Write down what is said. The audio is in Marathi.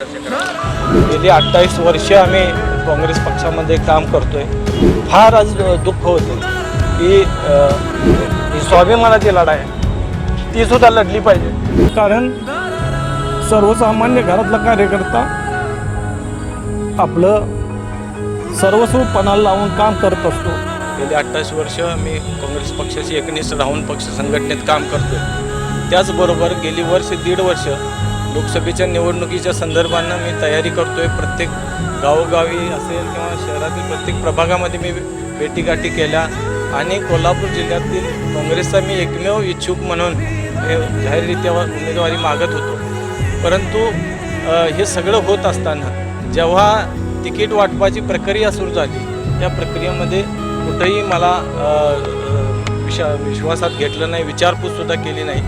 गेली अठ्ठावीस वर्ष आम्ही काँग्रेस पक्षामध्ये काम करतोय. फार आज दुःख होतं की ही स्वाभिमानाची लढाई आहे. ती सुद्धा लढली पाहिजे. कारण सर्वसामान्य घरातला कार्यकर्ता आपलं सर्वस्व पणाला लावून काम करत असतो. गेली अठ्ठावीस वर्ष मी काँग्रेस पक्षाशी एकनिष्ठ राहून पक्ष संघटनेत काम करतोय. त्याचबरोबर गेली वर्ष दीड वर्ष लोकसभेच्या निवडणुकीच्या संदर्भानं मी तयारी करतोय. प्रत्येक गावोगावी असेल किंवा शहरातील प्रत्येक प्रभागामध्ये मी भेटीगाठी केल्या. आणि कोल्हापूर जिल्ह्यातील काँग्रेसचा मी एकमेव इच्छुक म्हणून हे जाहीररित्या उमेदवारी मागत होतो. परंतु हे सगळं होत असताना जेव्हा तिकीट वाटपाची प्रक्रिया सुरू झाली त्या प्रक्रियेमध्ये कुठेही मला विशा विश्वासात घेतलं नाही विचारपूससुद्धा केली नाही.